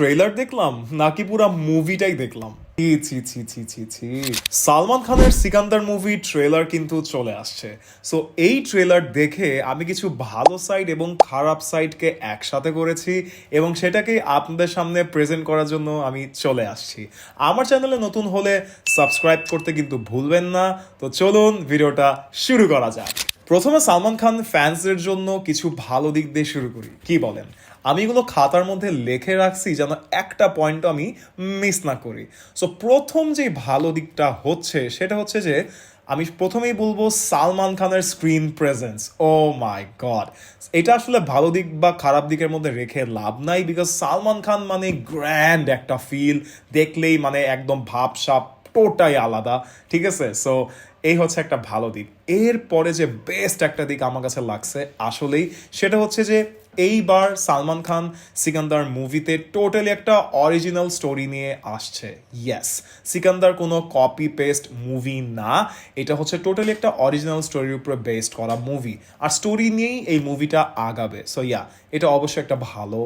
Trailer দেখলাম? নাকি পুরো মুভিটাই দেখলাম? ছি সালমান খানের সিকান্দার মুভি ট্রেলার কিন্তু চলে আসছে। সো এই ট্রেলার দেখে আমি কিছু ভালো সাইড এবং খারাপ সাইডকে একসাথে করেছি এবং সেটাকে আপনাদের সামনে প্রেজেন্ট করার জন্য আমি চলে আসছি। আমার চ্যানেলে নতুন হলে সাবস্ক্রাইব করতে কিন্তু ভুলবেন না। তো চলুন ভিডিওটা শুরু করা যাক। প্রথমে সালমান খান ফ্যান্সদের জন্য কিছু ভালো দিক দিয়ে শুরু করি। কি বলেন? আমি এগুলো খাতার মধ্যে লেখে রাখছি যেন একটা পয়েন্ট আমি মিস না করি। সো প্রথম যে ভালো দিকটা হচ্ছে, সেটা হচ্ছে যে, আমি প্রথমেই বলব সালমান খানের screen presence oh my god এটা আসলে ভালো দিক বা খারাপ দিকের মধ্যে রেখে লাভ নাই বিকজ সালমান খান মানে গ্র্যান্ড একটা ফিল দেখলেই মানে একদম ভাবসাপ টোটাই আলাদা। ঠিক আছে? সো এই হচ্ছে একটা ভালো দিক। এরপরে যে বেস্ট একটা দিক আমার কাছে লাগছে আসলেই, সেটা হচ্ছে যে এইবার সালমান খান সিকান্দার মুভিতে টোটালি একটা অরিজিনাল স্টোরি নিয়ে আসছে। ইয়েস সিকান্দার কোনো কপি পেস্ট মুভি না। এটা হচ্ছে টোটালি একটা অরিজিনাল স্টোরির উপরে বেসড করা মুভি আর স্টোরি নিয়েই এই মুভিটা আগাবে। সো ইয়া এটা অবশ্যই একটা ভালো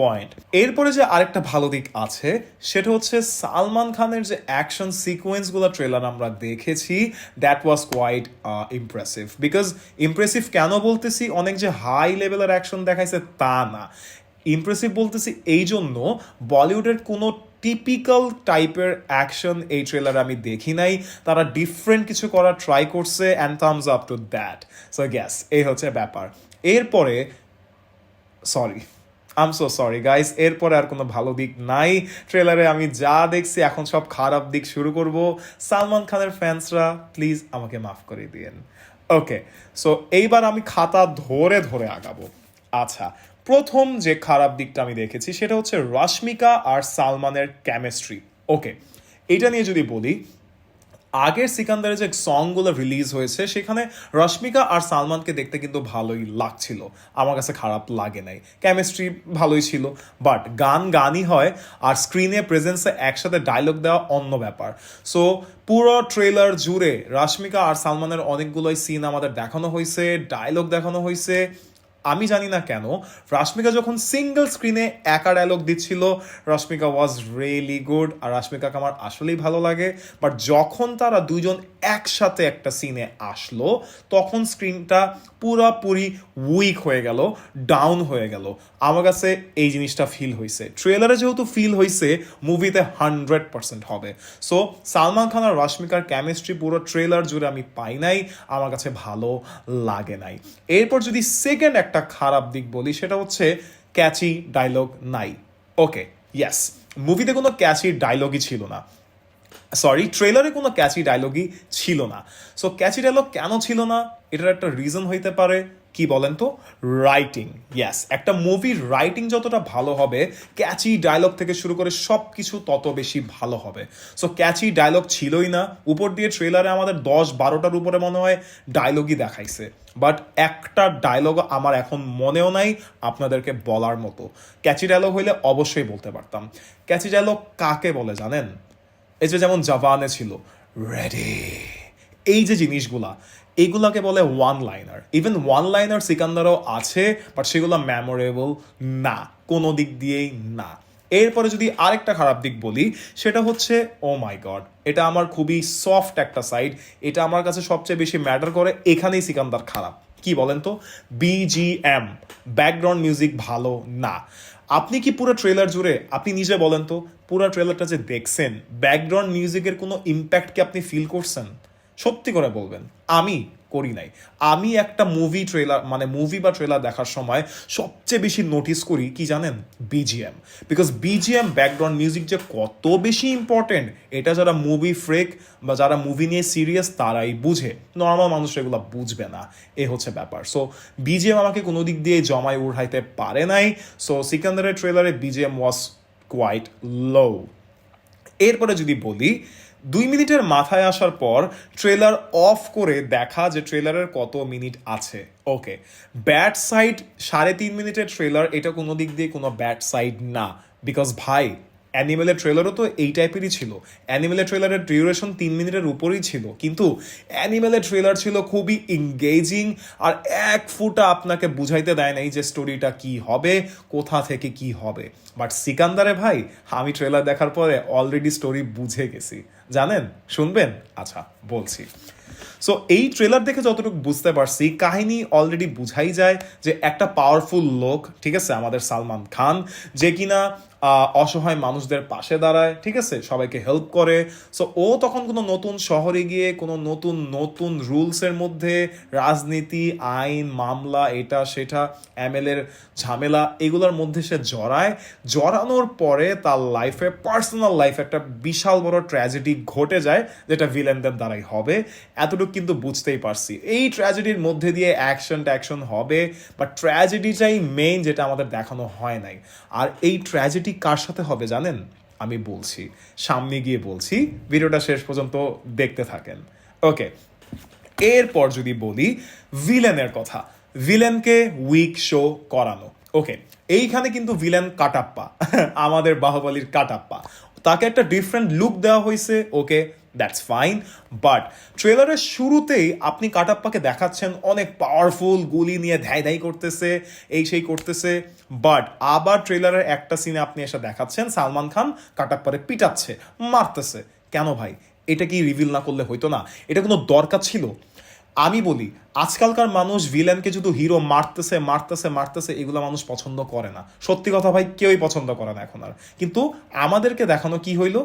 পয়েন্ট এরপরে যে আরেকটা ভালো দিক আছে, সেটা হচ্ছে সালমান খানের যে অ্যাকশন সিকোয়েন্সগুলো ট্রেলার আমরা দেখেছি that was quite impressive because impressive কেন বলতেছি? অনেক যে হাই লেভেলের অ্যাকশন দেখাইছে তা না। ইমপ্রেসিভ বলতেছি এই জন্য বলিউডের কোনো টিপিক্যাল টাইপের অ্যাকশন এই ট্রেলারে আমি দেখি নাই। তারা ডিফারেন্ট কিছু করার ট্রাই করছে and thumbs up to that so gas এই হচ্ছে ব্যাপার। এরপরে sorry um so sorry guys এরপরে আর কোনো ভালো দিক নাই। ট্রেলারে আমি যা দেখছি, এখন সব খারাপ দিক শুরু করব। সালমান খানের ফ্যান্সরা প্লিজ আমাকে মাফ করে দিয়েন। ওকে সো এইবার আমি খাতা ধরে ধরে আগাবো। আচ্ছা প্রথম যে খারাপ দিকটা আমি দেখেছি, সেটা হচ্ছে রশ্মিকা আর সালমানের কেমিস্ট্রি ওকে এটা নিয়ে যদি বলি আগের সিকান্দারের যে সংগুলো রিলিজ হয়েছে, সেখানে রশ্মিকা আর সালমানকে দেখতে কিন্তু ভালোই লাগছিল। আমার কাছে খারাপ লাগে নাই। কেমিস্ট্রি ভালোই ছিল বাট গান গানই হয় আর স্ক্রিনে প্রেজেন্সে একসাথে ডায়লগ দেওয়া অন্য ব্যাপার। সো পুরো ট্রেলার জুড়ে রশ্মিকা আর সালমানের অনেকগুলোই সিন আমাদের দেখানো হয়েছে ডায়লগ দেখানো হয়েছে আমি জানি না কেন, রাশ্মিকা যখন সিঙ্গেল স্ক্রিনে একা ডায়লগ দিচ্ছিল, রশ্মিকা ওয়াজ রিয়েলি গুড আর রাশ্মিকাকে আমার আসলেই ভালো লাগে। বাট যখন তারা দুইজন একসাথে একটা সিনে আসলো, তখন স্ক্রিনটা পুরাপুরি উইক হয়ে গেল ডাউন হয়ে গেল। আমার কাছে এই জিনিসটা ফিল হয়েছে ট্রেলারে যেহেতু ফিল হয়েছে মুভিতে হান্ড্রেড পার্সেন্ট হবে। সো সালমান খান আর রশ্মিকার কেমিস্ট্রি পুরো ট্রেলার জুড়ে আমি পাই নাই, আমার কাছে ভালো লাগে নাই। এরপর যদি সেকেন্ড একটা খারাপ দিক বলি, সেটা হচ্ছে ক্যাচি ডায়লগ নাই। ওকে ইয়াস মুভিতে কোনো ক্যাচি ডায়লগই ছিল না। সরি ট্রেলারে কোনো ক্যাচি ডায়লগই ছিল না। সো ক্যাচি ডায়লগ কেন ছিল না? এটার একটা রিজন হইতে পারে। কি বলেন তো? রাইটিং ইয়াস একটা মুভির রাইটিং যতটা ভালো হবে ক্যাচি ডায়লগ থেকে শুরু করে সব কিছু তত বেশি ভালো হবে। সো ক্যাচি ডায়লগ ছিলই না। উপর দিয়ে ট্রেলারে আমাদের দশ বারোটার উপরে মনে হয় ডায়লগই দেখাইছে। বাট একটা ডায়লগ আমার এখন মনেও নাই আপনাদেরকে বলার মতো। ক্যাচি ডায়লগ হইলে অবশ্যই বলতে পারতাম। ক্যাচি ডায়লগ কাকে বলে জানেন? এই যে যেমন জাপানে ছিল। রেডি এই যে জিনিসগুলা এইগুলাকে বলে one liner even one liner সিকান্দারও আছে বাট সেগুলো মেমোরেবল না। কোনো দিক দিয়েই না। এরপরে যদি আরেকটা খারাপ দিক বলি, সেটা হচ্ছে ও মাই গড এটা আমার খুবই সফট একটা সাইড এটা আমার কাছে সবচেয়ে বেশি ম্যাটার করে, এখানেই সিকান্দার খারাপ। কি বলেন তো? বিজিএম ব্যাকগ্রাউন্ড মিউজিক ভালো না। আপনি কি পুরো ট্রেলার জুড়ে, আপনি নিজে বলেন তো, পুরো ট্রেলারটা যে দেখছেন ব্যাকগ্রাউন্ড মিউজিকের কোনো ইম্প্যাক্ট কি আপনি ফিল করছেন? সত্যি করে বলবেন, আমি করি নাই। আমি একটা মুভি ট্রেলার মানে মুভি বা ট্রেলার দেখার সময় সবচেয়ে বেশি নোটিস করি কি জানেন? BGM because BGM background music যে কত বেশি ইম্পর্টেন্ট এটা যারা মুভি ফ্রেক বা যারা মুভি নিয়ে সিরিয়াস তারাই বুঝে। নর্মাল মানুষ এগুলো বুঝবে না। এ হচ্ছে ব্যাপার। সো বিজিএম আমাকে কোনো দিক দিয়ে জমায় উঠাইতে পারে নাই। সো সিকান্দারের ট্রেলারে বিজিএম ওয়াজ কোয়াইট লো এরপরে যদি বলি দুই মিনিটের মাথায় আসার পর ট্রেলার অফ করে দেখা যে ট্রেলারের কত মিনিট আছে। ওকে ব্যাট সাইড সাড়ে তিন মিনিটের ট্রেলার এটা কোনো দিক দিয়ে কোনো ব্যাট সাইড না। বিকজ ভাই অ্যানিমেলের ট্রেলারও তো এই টাইপেরই ছিল। অ্যানিমেলের ট্রেলারের ডিউরেশন তিন মিনিটের উপরেই ছিল। কিন্তু অ্যানিমেলের ট্রেলার ছিল খুবই এঙ্গেজিং আর এক ফুটা আপনাকে বুঝাইতে দেয় নাই যে স্টোরিটা কি হবে, কোথা থেকে কি হবে। বাট সিকান্দারে ভাই, আমি ট্রেলার দেখার পরে অলরেডি স্টোরি বুঝে গেছি। জানেন? শুনবেন? আচ্ছা বলছি। সো এই ট্রেলার দেখে যতটুকু বুঝতে পারছি, কাহিনী অলরেডি বুঝাই যায় যে একটা পাওয়ারফুল লোক, ঠিক আছে, আমাদের সালমান খান, যে কিনা অসহায় মানুষদের পাশে দাঁড়ায়, ঠিক আছে? সবাইকে হেল্প করে। সো ও তখন কোনো নতুন শহরে গিয়ে, কোনো নতুন নতুন রুলসের মধ্যে, রাজনীতি, আইন, মামলা, এটা, সেটা এমএলএর ঝামেলা, এগুলোর মধ্যে সে জড়ায়। জড়ানোর পরে তার লাইফে পার্সোনাল লাইফে একটা বিশাল বড় ট্র্যাজেডি ঘটে যায়, যেটা ভিলেনদের দ্বারাই হবে। এতটুকু কিন্তু বুঝতেই পারছি। এই ট্র্যাজেডির মধ্যে দিয়ে অ্যাকশন ট্যাকশন হবে বা ট্র্যাজেডিটাই মেইন যেটা আমাদের দেখানো হয় নাই। আর এই ট্র্যাজেডি কার সাথে হবে জানেন? আমি বলছি। সামনে গিয়ে বলছি। ভিডিওটা শেষ পর্যন্ত দেখতে থাকেন। ওকে। এরপর যদি বলি ভিলেনের কথা। ভিলেনকে উইক শো করানো। ওকে। এইখানে কিন্তু ভিলেন কাটাপ্পা। আমাদের বাহুবলীর কাটাপ্পা। তাকে একটা ডিফারেন্ট লুক দেওয়া হয়েছে ওকে। দ্যাটস ফাইন বাট ট্রেলারের শুরুতেই আপনি কাটাপ্পাকে দেখাচ্ছেন, অনেক পাওয়ারফুল গুলি নিয়ে ধ্যায় ধ্যায় করতেছে, এই সেই করতেছে। বাট আবার ট্রেলারের একটা সিনে আপনি এসে দেখাচ্ছেন, সালমান খান কাটাপ্পারে পিটাচ্ছে, মারতেছে। কেন ভাই? এটা কি রিভিল না করলে হইতো না? এটা কোনো দরকার ছিল? আমি বলি, আজকালকার মানুষ ভিলেনকে শুধু হিরো মারতেছে মারতেছে মারতেছে, এগুলো মানুষ পছন্দ করে না। সত্যি কথা ভাই, কেউই পছন্দ করে না এখন আর। কিন্তু আমাদেরকে দেখানো কি হইল?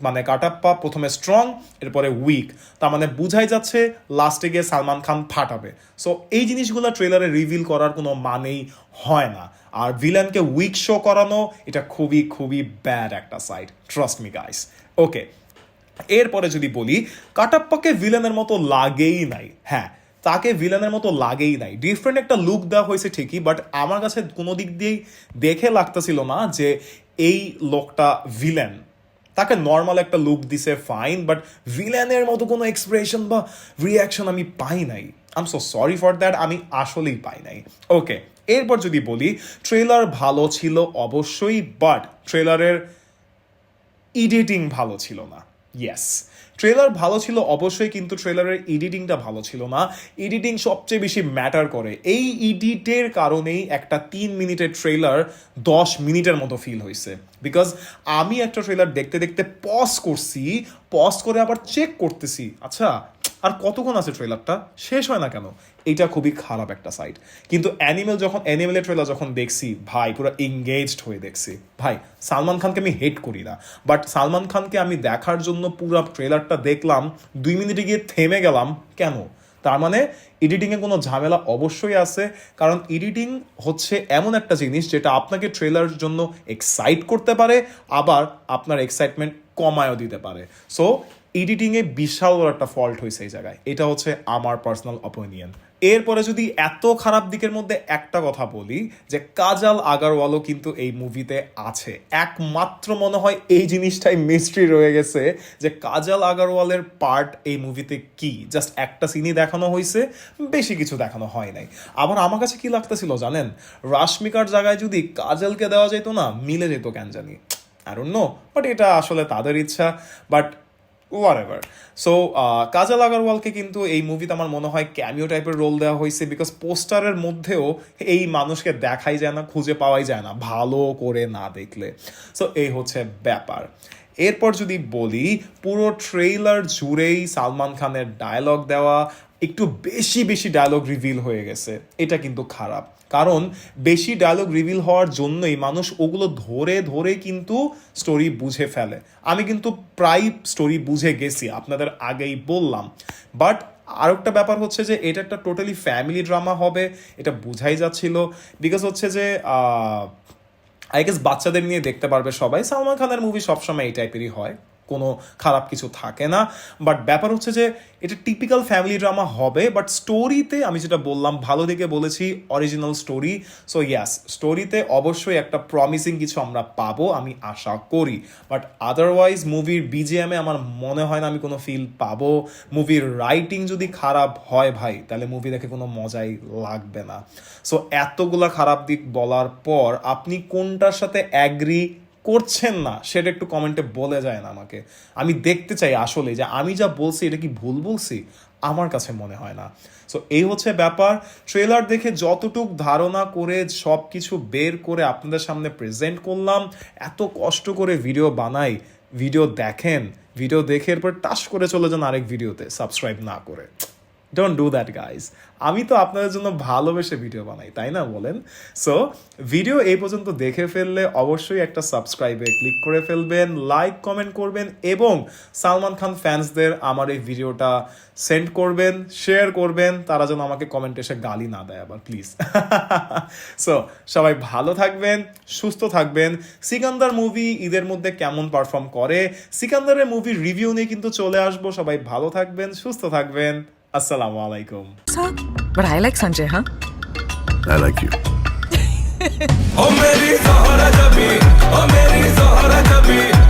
মানে কাটাপ্পা প্রথমে স্ট্রং এরপরে উইক তার মানে বুঝাই যাচ্ছে লাস্টে গিয়ে সালমান খান ফাটাবে। সো এই জিনিসগুলো ট্রেলারে রিভিল করার কোনো মানেই হয় না। আর ভিলেনকে উইক শো করানো, এটা খুবই খুবই ব্যাড একটা side trust me guys okay এরপরে যদি বলি কাটাপ্পাকে ভিলেনের মতো লাগেই নাই। হ্যাঁ তাকে ভিলেনের মতো লাগেই নাই। ডিফারেন্ট একটা লুক দেওয়া হয়েছে ঠিকই বাট আমার কাছে কোনো দিক দিয়েই দেখে লাগতেছিল না যে এই লোকটা ভিলেন তাকে নর্মাল একটা লুক দিছে ফাইন বাট ভিলেনের মতো কোনো এক্সপ্রেশন বা রিয়াকশন আমি পাই নাই। Um so sorry for that আমি আসলেই পাই নাই। ওকে এরপর যদি বলি ট্রেলার ভালো ছিল অবশ্যই বাট ট্রেলারের এডিটিং ভালো ছিল না। ইয়েস ট্রেলার ভালো ছিল, অবশ্যই কিন্তু ট্রেলারের এডিটিংটা ভালো ছিল না। এডিটিং সবচেয়ে বেশি ম্যাটার করে। এই এডিটের কারণেই একটা তিন মিনিটের ট্রেলার দশ মিনিটের মতো ফিল হয়েছে বিকজ আমি একটা ট্রেলার দেখতে দেখতে পজ করছি পজ করে আবার চেক করতেছি। আচ্ছা আর কতক্ষণ আছে ট্রেলারটা? শেষ হয় না কেন? এটা খুবই খারাপ একটা সাইড কিন্তু অ্যানিমেল যখন অ্যানিমেলের ট্রেলার যখন দেখছি, ভাই, পুরো এঙ্গেজড হয়ে দেখছি। ভাই, সালমান খানকে আমি হেট করি না। বাট সালমান খানকে আমি দেখার জন্য পুরো ট্রেলারটা দেখলাম, দুই মিনিটে গিয়ে থেমে গেলাম, কেন? তার মানে এডিটিংয়ে কোনো ঝামেলা অবশ্যই আছে, কারণ এডিটিং হচ্ছে এমন একটা জিনিস যেটা আপনাকে ট্রেলারের জন্য এক্সাইট করতে পারে, আবার আপনার এক্সাইটমেন্ট কমায়ও দিতে পারে। সো এডিটিংয়ে বিশাল বড় একটা ফল্ট হয়েছে এই জায়গায়। এটা হচ্ছে আমার পার্সোনাল অপিনিয়ন এরপরে যদি এত খারাপ দিকের মধ্যে একটা কথা বলি, যে কাজাল আগারওয়ালও কিন্তু এই মুভিতে আছে। একমাত্র মনে হয় এই জিনিসটাই মিস্ট্রি রয়ে গেছে, যে কাজাল আগারওয়ালের পার্ট এই মুভিতে কি? জাস্ট একটা সিনই দেখানো হয়েছে, বেশি কিছু দেখানো হয় নাই। আবার আমার কাছে কি লাগতেছিল জানেন? রাশমিকার জায়গায় যদি কাজলকে দেওয়া যেত না, মিলে যেত কেন জানি? আর অন্য বাট এটা আসলে তাদের ইচ্ছা। বাট ওয়ার সো কাজল আগারওয়ালকে কিন্তু এই মুভিতে আমার মনে হয় ক্যামিও টাইপের রোল দেওয়া হয়েছে বিকজ পোস্টারের মধ্যেও এই মানুষকে দেখাই যায় না, খুঁজে পাওয়াই যায় না, ভালো করে না দেখলে। সো এই হচ্ছে ব্যাপার। এরপর যদি বলি, পুরো ট্রেইলার জুড়েই সালমান খানের ডায়লগ দেওয়া, একটু বেশি বেশি ডায়লগ রিভিল হয়ে গেছে। এটা কিন্তু খারাপ। কারণ বেশি ডায়লগ রিভিল হওয়ার জন্যই মানুষ ওগুলো ধরে ধরে কিন্তু স্টোরি বুঝে ফেলে। আমি কিন্তু প্রায় স্টোরি বুঝে গেছি, আপনাদের আগেই বললাম। বাট আর একটা ব্যাপার হচ্ছে যে এটা একটা টোটালি ফ্যামিলি ড্রামা হবে, এটা বুঝাই যাচ্ছিল। বিকজ হচ্ছে যে আই গেস বাচ্চাদের নিয়ে দেখতে পারবে সবাই। সালমান খানের মুভি সবসময় এই টাইপেরই হয়। কোনো খারাপ কিছু থাকে না। বাট ব্যাপার হচ্ছে যে, এটা টিপিক্যাল ফ্যামিলি ড্রামা হবে বাট স্টোরিতে আমি যেটা বললাম, ভালো দিকে বলেছি অরিজিনাল স্টোরি সো ইয়াস স্টোরিতে অবশ্যই একটা প্রমিসিং কিছু আমরা পাবো, আমি আশা করি। বাট আদারওয়াইজ মুভির বিজিএমে আমার মনে হয় না আমি কোনো ফিল পাবো। মুভির রাইটিং যদি খারাপ হয় ভাই, তাহলে মুভি দেখে কোনো মজাই লাগবে না। সো এতগুলা খারাপ দিক বলার পর, আপনি কোনটার সাথে অ্যাগ্রি করছেন না, সেটা একটু কমেন্টে বলে যায় না আমাকে। আমি দেখতে চাই আসলে যে আমি যা বলছি, এটা কি ভুল বলছি? আমার কাছে মনে হয় না। সো এই হচ্ছে ব্যাপার। ট্রেলার দেখে যতটুক ধারণা করে সব কিছু বের করে আপনাদের সামনে প্রেজেন্ট করলাম। এত কষ্ট করে ভিডিও বানাই ভিডিও দেখেন ভিডিও দেখে এরপর টাস করে চলে যান আরেক ভিডিওতে সাবস্ক্রাইব না করে। ডোন্ট ডু দ্যাট গাইজ আমি তো আপনাদের জন্য ভালোবেসে ভিডিও বানাই, তাই না বলেন? সো ভিডিও এই পর্যন্ত দেখে ফেললে অবশ্যই একটা সাবস্ক্রাইবে ক্লিক করে ফেলবেন লাইক কমেন্ট করবেন এবং সালমান খান ফ্যান্সদের আমার এই ভিডিওটা সেন্ড করবেন শেয়ার করবেন, তারা যেন আমাকে কমেন্ট এসে গালি না দেয় আবার প্লিজ সো সবাই ভালো থাকবেন, সুস্থ থাকবেন। সিকান্দার মুভি ঈদের মধ্যে কেমন পারফর্ম করে? সিকান্দারের মুভি রিভিউ নিয়ে কিন্তু চলে আসব, সবাই ভালো থাকবেন, সুস্থ থাকবেন। আসসালামু আলাইকুম But I like Sanjay, huh? I like you.